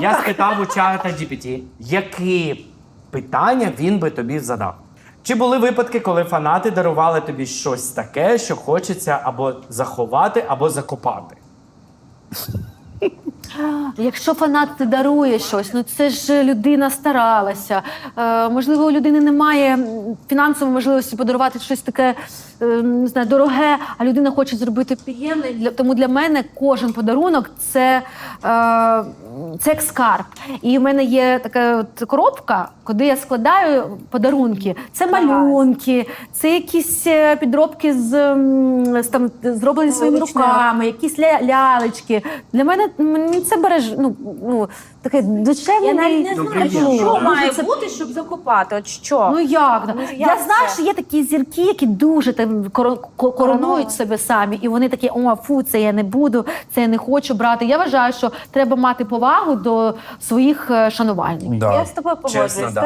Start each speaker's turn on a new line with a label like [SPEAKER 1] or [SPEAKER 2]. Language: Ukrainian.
[SPEAKER 1] Я спитав у чата GPT, які питання він би тобі задав. Чи були випадки, коли фанати дарували тобі щось таке, що хочеться або заховати, або закопати?
[SPEAKER 2] Якщо фанат дарує щось, ну це ж людина старалася. Е, можливо, у людини немає фінансової можливості подарувати щось таке е, не знаю, дороге, а людина хоче зробити приємне. Для, тому для мене кожен подарунок це, е, це як скарб. І в мене є така от коробка, куди я складаю подарунки. Це малюнки, це якісь е, підробки з, м, з там зроблені своїми руками, якісь ля- лялечки. Для мене мені це береж, ну, ну таке душевне.
[SPEAKER 3] Я навіть не
[SPEAKER 1] Ну,
[SPEAKER 3] знаю,
[SPEAKER 1] приємно.
[SPEAKER 3] що
[SPEAKER 2] Дуже
[SPEAKER 3] має
[SPEAKER 2] це-
[SPEAKER 3] бути, щоб закопати. От що?
[SPEAKER 2] Ну як?
[SPEAKER 3] Ну,
[SPEAKER 2] я
[SPEAKER 3] як
[SPEAKER 2] знаю,
[SPEAKER 3] це?
[SPEAKER 2] що є такі зірки, які дуже там коро- ко- коронують себе самі, і вони такі, о, фу, це я не буду, це я не хочу брати. Я вважаю, що треба мати повагу до своїх е, шанувальників.
[SPEAKER 4] Да.
[SPEAKER 3] Я з тобою погоджуюсь.
[SPEAKER 1] Чесно, да.